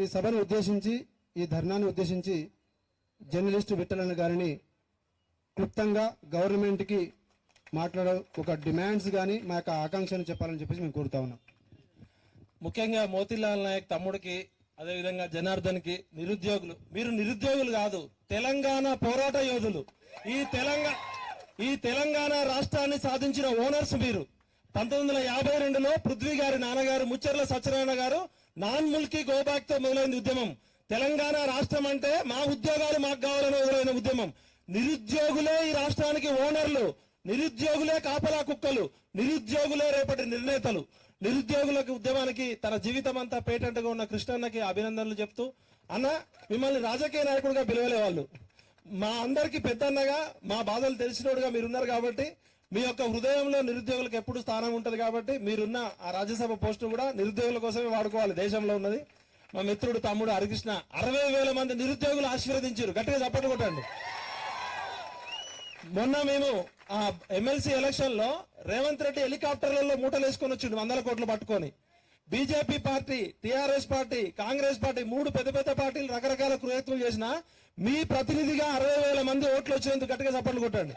ఈ సభను ఉద్దేశించి ఈ ధర్నాన్ని ఉద్దేశించి జర్నలిస్టు విట్టలన్న గారిని క్లుప్తంగా గవర్నమెంట్కి మాట్లాడ ఒక డిమాండ్స్ కానీ మా యొక్క ఆకాంక్షను చెప్పాలని చెప్పేసి మేము కోరుతా ఉన్నాం. ముఖ్యంగా మోతీలాల్ నాయక్ తమ్ముడికి అదేవిధంగా జనార్దన్కి నిరుద్యోగులు. మీరు నిరుద్యోగులు కాదు తెలంగాణ పోరాట యోధులు. ఈ తెలంగాణ ఈ తెలంగాణ రాష్ట్రాన్ని సాధించిన ఓనర్స్ మీరు. పంతొమ్మిది వందల యాభై రెండులో పృథ్వీ గారి నాన్నగారు ముచ్చర్ల సత్యనారాయణ గారు నాన్ ముల్కీ గోబాక్తో మొదలైంది ఉద్యమం. తెలంగాణ రాష్ట్రం అంటే మా ఉద్యోగాలు మాకు కావాలని మొదలైన ఉద్యమం. నిరుద్యోగులే ఈ రాష్ట్రానికి ఓనర్లు. నిరుద్యోగులే కాపలా కుక్కలు. నిరుద్యోగులే రేపటి నిర్ణేతలు. నిరుద్యోగులకు ఉద్యమానికి తన జీవితం అంతా పేటెంట్గా ఉన్న కృష్ణన్నకి అభినందనలు చెప్తూ అన్న మిమ్మల్ని రాజకీయ నాయకుడిగా పిలవలే వాళ్ళు మా అందరికి పెద్దన్నగా మా బాధలు తెలిసినోడుగా మీరున్నారు కాబట్టి మీ యొక్క హృదయంలో నిరుద్యోగులకు ఎప్పుడు స్థానం ఉంటుంది కాబట్టి మీరున్న ఆ రాజ్యసభ పోస్టు కూడా నిరుద్యోగుల కోసమే వాడుకోవాలి. దేశంలో ఉన్నది. మా మిత్రుడు తమ్ముడు హరికృష్ణ అరవై వేల మంది నిరుద్యోగులు ఆశీర్వదించారు. గట్టిగా చప్పట్లు కొట్టండి. మొన్న మేము ఆ ఎమ్మెల్సీ ఎలక్షన్లో రేవంత్ రెడ్డి హెలికాప్టర్లలో మూటలు వేసుకొని వచ్చిండు వందల కోట్లు పట్టుకొని. BJP party TRS party Congress party మూడు పెద్ద పెద్ద పార్టీలు రకరకాల ప్రయత్నం చేసినా మీ ప్రతినిధిగా అరవై వేల మంది ఓట్లు వచ్చేందుకు గట్టిగా చప్పట్లు కొట్టండి.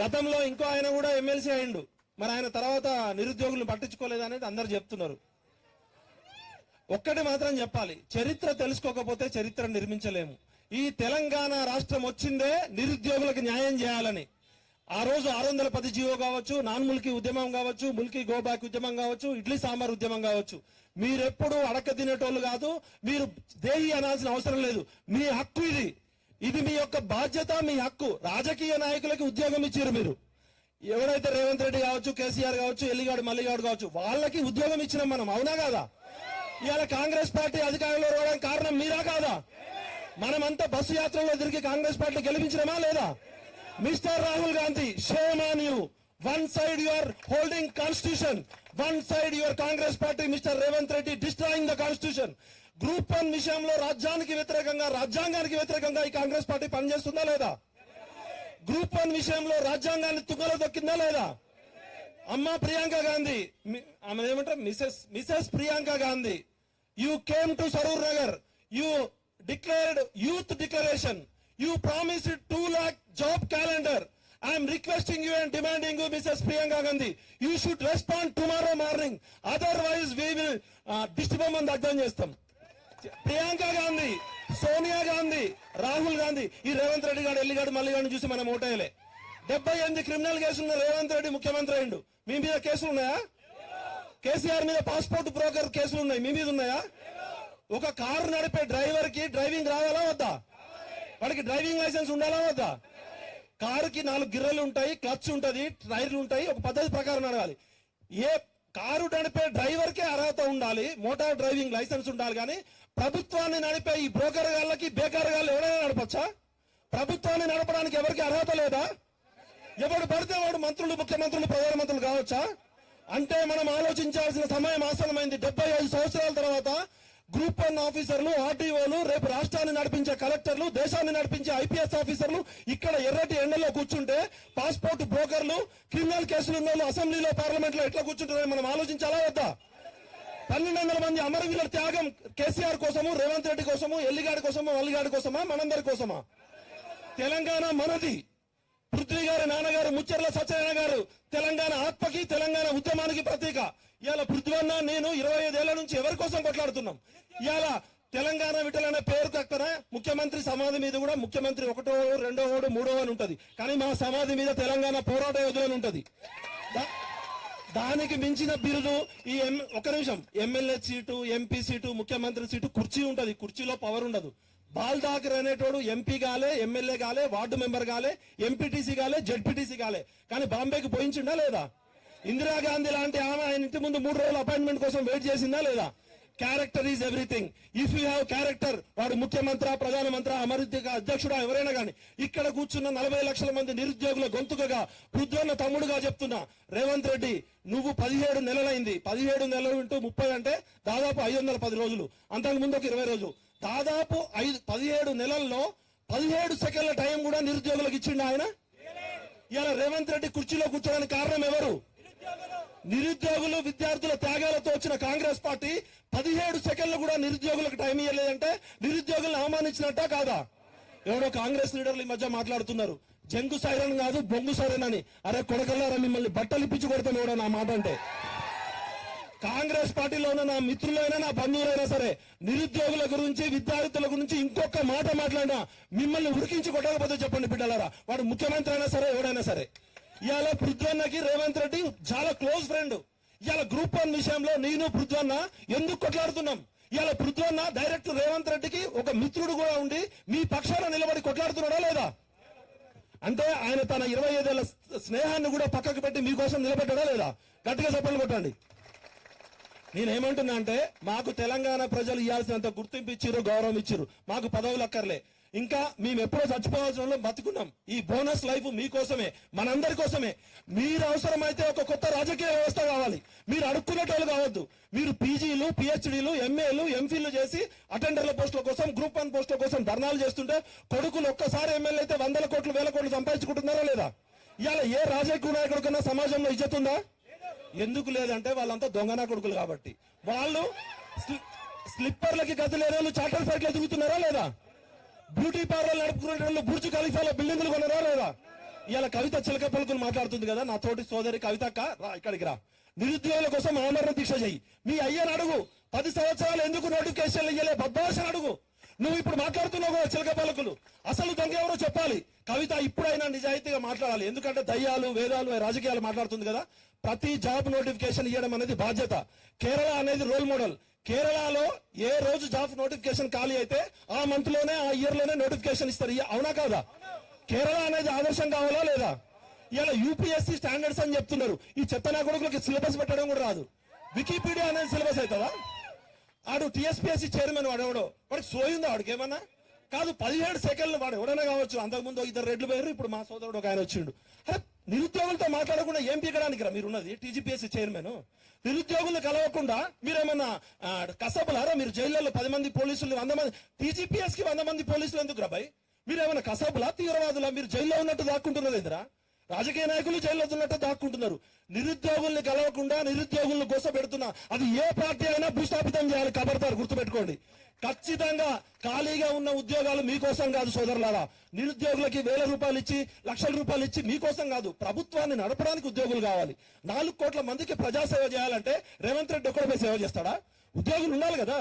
గతంలో ఇంకో ఆయన కూడా ఎమ్మెల్సీ అయిండు మరి ఆయన తర్వాత నిరుద్యోగులను పట్టించుకోలేదు అనేది అందరు చెప్తున్నారు. ఒక్కటి మాత్రం చెప్పాలి. చరిత్ర తెలుసుకోకపోతే చరిత్ర నిర్మించలేము. ఈ తెలంగాణ రాష్ట్రం వచ్చిందే నిరుద్యోగులకు న్యాయం చేయాలని. ఆ రోజు ఆరు వందల పది జీవో కావచ్చు నాన్ ముల్కీ ఉద్యమం కావచ్చు ముల్కీ గోబాక్ ఉద్యమం కావచ్చు ఇడ్లీ సాంబార్ ఉద్యమం కావచ్చు. మీరెప్పుడు అడక తినేటోళ్ళు కాదు మీరు దేహి అనాల్సిన అవసరం లేదు. మీ హక్కు ఇది. ఇది మీ యొక్క బాధ్యత మీ హక్కు. రాజకీయ నాయకులకి ఉద్యోగం ఇచ్చారు మీరు. ఎవరైతే రేవంత్ రెడ్డి కావచ్చు కేసీఆర్ కావచ్చు ఎల్లిగాడు మల్లిగాడు కావచ్చు వాళ్ళకి ఉద్యోగం ఇచ్చినాం మనం. అవునా కాదా? ఇవాళ కాంగ్రెస్ పార్టీ అధికారంలో రావడానికి కారణం మీరా కాదా? మనమంతా బస్సు యాత్రలో తిరిగి కాంగ్రెస్ పార్టీ గెలిపించినమా లేదా? Mister Rahul Gandhi shame on you one side your holding constitution one side your Congress party mister Revanth Reddy destroying the constitution group one విషయంలో రాజ్యానికి వ్యతిరేకంగా రాజ్యాంగానికి వ్యతిరేకంగా ఈ కాంగ్రెస్ పార్టీ పనిచేస్తుందా లేదా? గ్రూప్ వన్ విషయంలో రాజ్యాంగాన్ని తుంగలో దొక్కిందా లేదా? అమ్మ ప్రియాంక గాంధీ ఆమె ఏమంటారు? Mrs Mrs Priyanka Gandhi you came to Saroor Nagar you declared youth declaration you promised two lakh job calendar I'm requesting you and demanding you Mrs Priyanka Gandhi you should respond tomorrow morning otherwise we will దిష్టిబొమ్మను దగ్ధం అర్థం చేస్తాం. ప్రియాంక గాంధీ సోనియా గాంధీ రాహుల్ గాంధీ ఈ రేవంత్ రెడ్డి గారు ఎల్లిగాడు మల్లిగాడు చూసి మనం ఓటేయలే. డెబ్బై ఎనిమిది criminal కేసులు రేవంత్ రెడ్డి ముఖ్యమంత్రి అయిండు మీ మీద కేసులు ఉన్నాయా? కేసీఆర్ మీద పాస్పోర్ట్ బ్రోకర్ కేసులు ఉన్నాయి. మీ మీద ఉన్నాయా? ఒక కారు నడిపే డ్రైవర్కి డ్రైవింగ్ రావాలా వద్దా? వాడికి డ్రైవింగ్ లైసెన్స్ ఉండాలా వద్దా? కారుకి నాలుగు గిర్రలు ఉంటాయి క్లచ్ ఉంటది టైర్లు ఉంటాయి ఒక పద్ధతి ప్రకారం నడవాలి. ఏ కారు నడిపే డ్రైవర్ కే అర్హత ఉండాలి మోటార్ డ్రైవింగ్ లైసెన్స్ ఉండాలి కానీ ప్రభుత్వాన్ని నడిపే ఈ బ్రోకర్ గాళ్ళకి బేకార్ గాళ్ళు ఎవరైనా నడపచ్చా? ప్రభుత్వాన్ని నడపడానికి ఎవరికి అర్హత లేదా? ఎవడు పడితే వాడు మంత్రులు ముఖ్యమంత్రులు ప్రధానమంత్రులు కావచ్చా? అంటే మనం ఆలోచించాల్సిన సమయం ఆసనమైంది డెబ్బై ఐదు సంవత్సరాల తర్వాత గ్రూప్ వన్ ఆఫీసర్లు ఆర్టీఓలు రేపు రాష్ట్రాన్ని నడిపించే కలెక్టర్లు దేశాన్ని నడిపించే ఐపీఎస్ ఆఫీసర్లు ఇక్కడ ఎర్రటి ఎండలో కూర్చుంటే పాస్పోర్ట్ బ్రోకర్లు క్రిమినల్ కేసులు ఉన్న అసెంబ్లీలో పార్లమెంట్లో ఎట్లా కూర్చుంటారని మనం ఆలోచించాలా వద్దా? పన్నెండు వందల మంది అమరవీరుల త్యాగం కేసీఆర్ కోసము రేవంత్ రెడ్డి కోసము ఎల్లిగాడి కోసము వల్లిగాడి కోసమా మనందరి కోసమా? తెలంగాణ మనది. పృథ్వీ గారు నాన్నగారు ముచ్చర్ల సత్యనారాయణ గారు తెలంగాణ ఆత్మకి తెలంగాణ ఉద్యమానికి ప్రతీక. ఇవాళ పృథ్వన్న నేను ఇరవై ఐదేళ్ళ నుంచి ఎవరి కోసం కొట్లాడుతున్నాం? ఇవాళ తెలంగాణ విటలనే పేరు కక్కన ముఖ్యమంత్రి సమాధి మీద కూడా ముఖ్యమంత్రి ఒకటో రెండో ఓడు మూడో అని ఉంటది. కానీ మా సమాధి మీద తెలంగాణ పోరాట యోధులని ఉంటది. దానికి మించిన బిరుదు ఈ ఒక నిమిషం. ఎమ్మెల్యే సీటు ఎంపీ సీటు ముఖ్యమంత్రి సీటు కుర్చీ ఉంటది. కుర్చీలో పవర్ ఉండదు. బాల్ ఠాకర్ అనేటోడు ఎంపీ కాలే ఎమ్మెల్యే కాలే వార్డు మెంబర్ కాలే ఎంపీటీసీ కాలే జడ్పీటీసీ కాలే కానీ బాంబేకి పోయించిండా లేదా? ఇందిరాగాంధీ లాంటి ఆమె ఆయన ఇంటి ముందు మూడు రోజులు అపాయింట్మెంట్ కోసం వెయిట్ చేసిందా లేదా? Character is everything if you have character వాడు ముఖ్యమంత్రి ప్రధానమంత్రి అమృతిక అధ్యక్షుడా ఎవరైనా కానీ ఇక్కడ కూర్చున్న నలభై లక్షల మంది నిరుద్యోగుల గొంతుకగా పృథ్వన్న తమ్ముడుగా చెప్తున్నా రేవంత్ రెడ్డి నువ్వు పదిహేడు నెలలైంది. పదిహేడు నెలలు ఇంటూ ముప్పై అంటే దాదాపు ఐదు వందల పది రోజులు. అంతకు ముందు ఒక ఇరవై రోజులు. దాదాపు ఐదు పదిహేడు నెలల్లో పదిహేడు సెకండ్ల టైం కూడా నిరుద్యోగులకు ఇచ్చిండు ఆయన. ఇలా రేవంత్ రెడ్డి కుర్చీలో కూర్చోడానికి కారణం ఎవరు? నిరుద్యోగులు విద్యార్థుల త్యాగాలతో వచ్చిన కాంగ్రెస్ పార్టీ పదిహేడు సెకండ్లు కూడా నిరుద్యోగులకు టైం ఇవ్వలేదంటే నిరుద్యోగులను అవమానించినట్టా కాదా? ఎవరో కాంగ్రెస్ లీడర్లు ఈ మధ్య మాట్లాడుతున్నారు. జంగు సైరన్ కాదు బొంగు సైరన్ అని. అరే కొడకల్లారా మిమ్మల్ని బట్టలు ఇప్పించి కొడతాను ఎవడో నా మాట అంటే. కాంగ్రెస్ పార్టీలో ఉన్న నా మిత్రులైనా నా బంధువులైనా సరే నిరుద్యోగుల గురించి విద్యార్థుల గురించి ఇంకొక మాట మాట్లాడినా మిమ్మల్ని ఉరికించి కొట్టకపోతే చెప్పండి బిడ్డలారా. వాడు ముఖ్యమంత్రి అయినా సరే ఎవడైనా సరే. ఇవాళ పృథ్వన్నకి రేవంత్ రెడ్డి చాలా క్లోజ్ ఫ్రెండ్. ఇవాళ గ్రూప్ వన్ విషయంలో నేను పృథ్వన్న ఎందుకు కొట్లాడుతున్నాం? ఇవాళ పృథ్వన్న డైరెక్ట్ రేవంత్ రెడ్డికి ఒక మిత్రుడు కూడా ఉండి మీ పక్షాన నిలబడి కొట్లాడుతున్నాడా లేదా? అంటే ఆయన తన ఇరవై ఐదేళ్ళ స్నేహాన్ని కూడా పక్కకు పెట్టి మీకోసం నిలబెట్టాడా లేదా? గట్టిగా చెప్పలు కొట్టండి. నేనేమంటున్నా అంటే మాకు తెలంగాణ ప్రజలు ఇవ్వాల్సినంత గుర్తింపు ఇచ్చారు గౌరవం ఇచ్చారు మాకు పదవులు అక్కర్లే. ఇంకా మేము ఎప్పుడో చచ్చిపోవాల్సిన వాళ్ళం బతుకున్నాం. ఈ బోనస్ లైఫ్ మీకోసమే మనందరి కోసమే. మీరు అవసరమైతే ఒక కొత్త రాజకీయ వ్యవస్థ కావాలి. మీరు అడుక్కునేటోళ్ళు కావద్దు. మీరు పీజీలు పిహెచ్డీలు ఎంఏలు ఎంఫిల్లు చేసి అటెండర్ల పోస్టుల కోసం గ్రూప్ వన్ పోస్టుల కోసం ధర్నాలు చేస్తుంటే కొడుకులు ఒక్కసారి ఎమ్మెల్యే అయితే వందల కోట్లు వేల కోట్లు సంపాదించుకుంటున్నారా లేదా? ఇవాళ ఏ రాజకీయ నాయకుడికన్నా సమాజంలో ఇజ్జతుందా ఎందుకు లేదంటే వాళ్ళంతా దొంగనా కొడుకులు కాబట్టి. వాళ్ళు స్లిప్పర్లకి గతి లేని వాళ్ళు చార్టర్ ఫ్లైట్లో తిరుగుతున్నారా లేదా? బ్యూటీ పార్లర్ నడుపుకునే వాళ్ళు బుర్జు ఖలీఫాలో బిల్డింగ్లు కొనరా లేదా? ఇవాళ కవిత చిలక పలుకులు మాట్లాడుతుంది కదా నా తోటి సోదరి కవితక్క రా ఇక్కడికి రా. నిరుద్యోగుల కోసం ఆమరణ దీక్ష చేయి మీ అయ్యని అడుగు. పది సంవత్సరాలు ఎందుకు నోటిఫికేషన్లు ఇయ్యలే? బద్మాషని అడుగు. నువ్వు ఇప్పుడు మాట్లాడుతున్నావు కదా చిలక పలుకులు. అసలు దొంగ ఎవరో చెప్పాలి. కవిత ఇప్పుడైనా నిజాయితీగా మాట్లాడాలి. ఎందుకంటే దయ్యాలు వేదాలు రాజకీయాలు మాట్లాడుతుంది కదా. ప్రతి జాబ్ నోటిఫికేషన్ ఇవ్వడం అనేది బాధ్యత. కేరళ అనేది రోల్ మోడల్. కేరళలో ఏ రోజు జాబ్ నోటిఫికేషన్ ఖాళీ అయితే ఆ మంత్లోనే ఆ ఇయర్లోనే నోటిఫికేషన్ ఇస్తారు. అవునా కాదా? కేరళ అనేది ఆదర్శం కావాలా లేదా? ఇలా యూపీఎస్సీ స్టాండర్డ్స్ అని చెప్తున్నారు. ఈ చెత్త నా కొడుకులకి సిలబస్ పెట్టడం కూడా రాదు. వికీపీడియా అనేది సిలబస్ అవుతుందా? ఆడు టీఎస్పీఎస్సీ చైర్మన్ వాడు ఎవడో? వాడికి సోయిందా వాడికి ఏమన్నా? కాదు పదిహేడు సెకండ్లు వాడు ఎవడైనా కావచ్చు. అంతకుముందు ఇద్దరు రెడ్లు పోయారు ఇప్పుడు మా సోదరుడు ఒక ఆయన వచ్చిండు. అరే నిరుద్యోగులతో మాట్లాడకుండా ఏం పీకడానికి రా? మీరున్నది టీజీపీఎస్సీ చైర్మన్. నిరుద్యోగులు కలవకుండా మీరేమన్నా కసబులారా? మీరు జైల్లో పది మంది పోలీసులు వంద మంది టీజీపీఎస్కి వంద మంది పోలీసులు ఎందుకు రా భయ్? మీరేమన్నా కసబులా తీవ్రవాదులా? మీరు జైల్లో ఉన్నట్టు దాక్కుంటున్నది ఎదురా రాజకీయ నాయకులు జైల్లో ఉన్నట్టు దాక్కుంటున్నారు. నిరుద్యోగుల్ని కలవకుండా నిరుద్యోగులను గోసపెడుతున్నా అది ఏ పార్టీ అయినా భూస్థాపితం చేయాలి కబడతారు గుర్తుపెట్టుకోండి. ఖచ్చితంగా ఖాళీగా ఉన్న ఉద్యోగాలు మీకోసం కాదు సోదరులారా. నిరుద్యోగులకి వేల రూపాయలు ఇచ్చి లక్షల రూపాయలు ఇచ్చి మీకోసం కాదు. ప్రభుత్వాన్ని నడపడానికి ఉద్యోగులు కావాలి. నాలుగు కోట్ల మందికి ప్రజాసేవ చేయాలంటే రేవంత్ రెడ్డి ఒక్కడే సేవ చేస్తాడా? ఉద్యోగులు ఉండాలి కదా.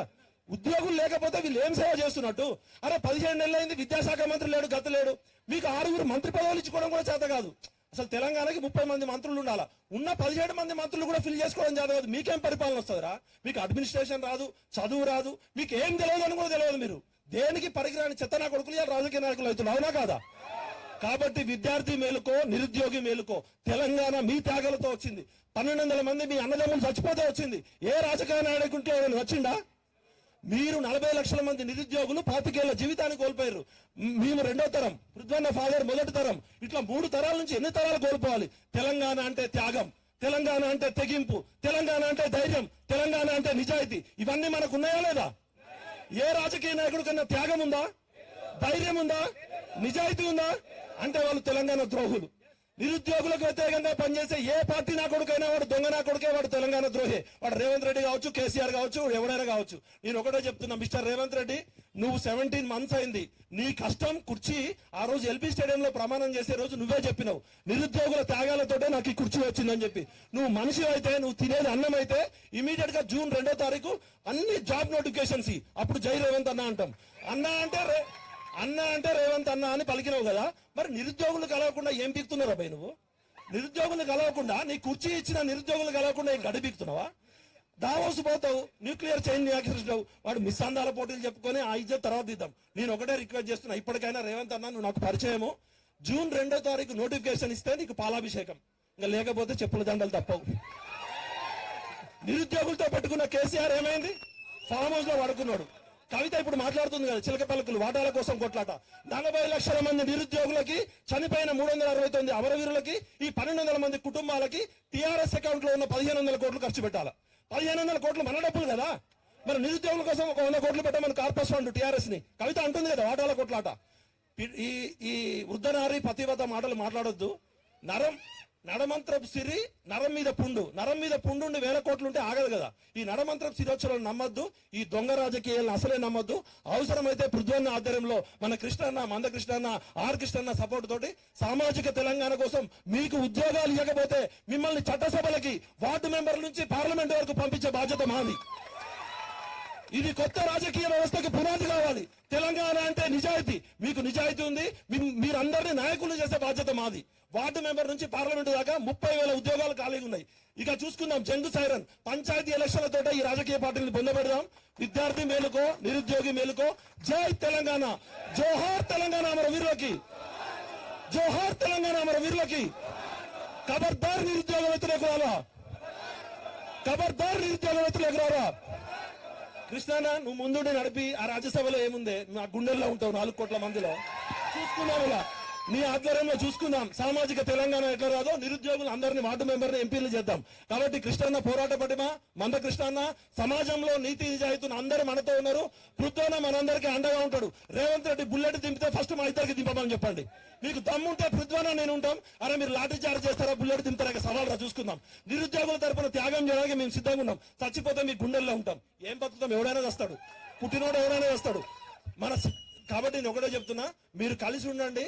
ఉద్యోగులు లేకపోతే వీళ్ళు ఏం సేవ చేస్తున్నట్టు? అరే పదిహేను నెలలైంది విద్యాశాఖ మంత్రి లేడు గత లేడు. మీకు ఆరుగురు మంత్రి పదవులు ఇచ్చుకోవడం కూడా చేత కాదు. అసలు తెలంగాణకి ముప్పై మంది మంత్రులు ఉండాలా? ఉన్న పదిహేడు మంది మంత్రులు కూడా ఫిల్ చేసుకోవడం జరగదు మీకేం పరిపాలన వస్తుందిరా? మీకు అడ్మినిస్ట్రేషన్ రాదు చదువు రాదు మీకు ఏం తెలియదు అని కూడా తెలియదు మీరు. దేనికి పరిగిరాని చెత్త నా కొడుకులు రాజకీయ నాయకులు అవుతున్నారు? అవునా కాదా? కాబట్టి విద్యార్థి మేలుకో నిరుద్యోగి మేలుకో. తెలంగాణ మీ త్యాగాలతో వచ్చింది. పన్నెండు వందల మంది మీ అన్నదమ్ములు చచ్చిపోతే వచ్చింది. ఏ రాజకీయ నాయకుంటే ఎవరైనా వచ్చిందా? మీరు నలభై లక్షల మంది నిరుద్యోగులు పాతికేళ్ళ జీవితాన్ని కోల్పోయారు. మేము రెండో తరం పృథ్వన్న ఫాదర్ మొదటి తరం. ఇట్లా మూడు తరాల నుంచి ఎన్ని తరాలు కోల్పోవాలి? తెలంగాణ అంటే త్యాగం తెలంగాణ అంటే తెగింపు తెలంగాణ అంటే ధైర్యం తెలంగాణ అంటే నిజాయితీ. ఇవన్నీ మనకు ఉన్నాయా లేదా? ఏ రాజకీయ నాయకుడు కన్నా త్యాగం ఉందా? ధైర్యం ఉందా? నిజాయితీ ఉందా? అంటే వాళ్ళు తెలంగాణ ద్రోహులు. నిరుద్యోగులకు వ్యతిరేకంగా పనిచేసే ఏ పార్టీ నా కొడుకైనా వాడు దొంగ నా కొడుకే వాడు తెలంగాణ ద్రోహి వాడు రేవంత్ రెడ్డి కావచ్చు కేసీఆర్ కావచ్చు వాడు ఎవరైనా కావచ్చు. నేను ఒకటే చెప్తున్నా మిస్టర్ రేవంత్ రెడ్డి నువ్వు సెవెంటీన్ మంత్స్ అయింది. నీ కష్టం కుర్చీ ఆ రోజు ఎల్బీ స్టేడియంలో ప్రమాణం చేసే రోజు నువ్వే చెప్పినావు. నిరుద్యోగుల త్యాగాలతోటే నాకు ఈ కుర్చీ వచ్చిందని చెప్పి. నువ్వు మనిషి అయితే నువ్వు తినేది అన్నం అయితే ఇమీడియట్గా జూన్ రెండో తారీఖు అన్ని జాబ్ నోటిఫికేషన్స్ అప్పుడు జై రేవంత్ అన్న అంటాం. అన్న అంటే రే- అన్న అంటే రేవంత్ అన్న అని పలికినావు కదా మరి నిరుద్యోగులు కలవకుండా ఏం పీకుతున్నారా భయ్ నువ్వు? నిరుద్యోగులు కలవకుండా నీ కుర్చీ ఇచ్చిన నిరుద్యోగులు కలవకుండా ఏం గడి పీకుతున్నావా? దావోసు పోతావు న్యూక్లియర్ చైన్ నిరాకరిస్తావు వాడు మిస్సందాల పోటీలు చెప్పుకొని ఆ ఇజ్జత్ తర్వాత ఇద్దాం నేను ఒకటే రిక్వెస్ట్ చేస్తున్నా ఇప్పటికైనా రేవంత్ అన్న నువ్వు నాకు పరిచయము. జూన్ రెండో తారీఖు నోటిఫికేషన్ ఇస్తే నీకు పాలాభిషేకం. ఇంకా లేకపోతే చెప్పుల దండలు తప్పవు. నిరుద్యోగులతో పట్టుకున్న కేసీఆర్ ఏమైంది? ఫామ్ హౌస్లో పడుకున్నాడు. కవిత ఇప్పుడు మాట్లాడుతుంది కదా చిలక పలుకులు వాటాల కోసం కొట్లాట. నలభై లక్షల మంది నిరుద్యోగులకి చనిపోయిన మూడు వందల అరవై తొమ్మిది అమరవీరులకి ఈ పన్నెండు వందల మంది కుటుంబాలకి టీఆర్ఎస్ అకౌంట్లో ఉన్న పదిహేను వందల కోట్లు ఖర్చు పెట్టాలి? పదిహేను వందల కోట్లు మన డబ్బులు కదా? మరి నిరుద్యోగుల కోసం ఒక వంద కోట్లు పెట్టమని కార్పొరేషన్ ఫండ్ టీఆర్ఎస్ని కవిత అంటుంది కదా వాటాల కొట్లాట. ఈ ఈ వృద్ధనారి పతివత మాటలు మాట్లాడొద్దు. నరం నడమంత్రపు సిరి నరం మీద పుండు. నరం మీద పుండు వేల కోట్లు ఉంటే ఆగదు కదా. ఈ నడమంత్రపు సిరోచలను నమ్మద్దు. ఈ దొంగ రాజకీయాలను అసలే నమ్మద్దు. అవసరమైతే పృథ్వన్న ఆధ్వర్యంలో మన కృష్ణన్న మంద కృష్ణన్న ఆర్ కృష్ణన్న సపోర్ట్ తోటి సామాజిక తెలంగాణ కోసం మీకు ఉద్యోగాలు ఇవ్వకపోతే మిమ్మల్ని చట్టసభలకి వార్డు మెంబర్ల నుంచి పార్లమెంట్ వరకు పంపించే బాధ్యత మాది. ఇది కొత్త రాజకీయ వ్యవస్థకు పునాది కావాలి. తెలంగాణ అంటే నిజాయితీ. మీకు నిజాయితీ ఉంది. మీరు మీరందరినీ నాయకులు చేసే బాధ్యత మాది. వార్డు మెంబర్ నుంచి పార్లమెంట్ దాకా ముప్పై వేల ఉద్యోగాలు ఖాళీగా ఉన్నాయి. ఇక చూసుకుందాం. జంగు సైరన్. పంచాయతీ ఎలక్షన్లతో ఈ రాజకీయ పార్టీని పొందబెడదాం విద్యార్థి మేలుకో నిరుద్యోగి మేలుకో. జై తెలంగాణ. జోహార్ తెలంగాణ అమర వీరులకి. జోహార్ తెలంగాణ అమర వీరులకి. ఖబర్దార్ నిరుద్యోగ వ్యతిరేకురాలా ఖబర్దార్ నిరుద్యోగ వ్యతిరేకురాలా కృష్ణానా నువ్వు ముందుండి నడిపి ఆ రాజ్యసభలో ఏముంది? నువ్వు ఆ గుండెల్లో ఉంటావు నాలుగు కోట్ల మందిలో. చూసుకున్నావు ఇలా మీ ఆధ్వర్యంలో చూసుకుందాం. సామాజిక తెలంగాణ ఎట్లా రాదో నిరుద్యోగులు అందరినీ వార్డు మెంబర్ని ఎంపీలు చేద్దాం. కాబట్టి కృష్ణన్న పోరాట పటిమ మంద కృష్ణన్న సమాజంలో నీతి నిజాయితీని అందరూ మనతో ఉన్నారు. పృథ్వన మనందరికీ అండగా ఉంటాడు. రేవంత్ రెడ్డి బుల్లెట్ దింపితే ఫస్ట్ మా ఇద్దరికి దింపమని చెప్పండి. మీకు దమ్ముంటే పృథ్వన నేను ఉంటాం. అరే మీరు లాఠీ చార్జ్ చేస్తారా బుల్లెట్ దింపుతారా సవాల్ రా చూసుకుందాం. నిరుద్యోగుల తరపున త్యాగం చేయడానికి మేము సిద్ధంగా ఉన్నాం. చచ్చిపోతే మీ గుండెల్లో ఉంటాం. ఏం బతుకుతాం? ఎవడైనా వస్తాడు. పుట్టినోడు ఎవరైనా వస్తాడు. మన కాబట్టి నేను ఒకటే చెప్తున్నా. మీరు కలిసి ఉండండి.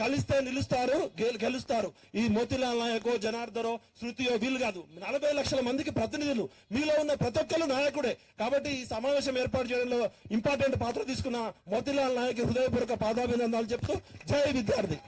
కలిస్తే నిలుస్తారు గెలుస్తారు. ఈ మోతిలాల్ నాయకో జనార్దనో శృతియో వీళ్ళు కాదు. నలభై లక్షల మందికి ప్రతినిధులు. మీలో ఉన్న ప్రతి ఒక్కరు నాయకుడే. కాబట్టి ఈ సమావేశం ఏర్పాటు చేయడంలో ఇంపార్టెంట్ పాత్ర తీసుకున్న మోతిలాల్ నాయక్ హృదయపూర్వక పాదాభినందనాలు చెప్తూ జై విద్యార్థి.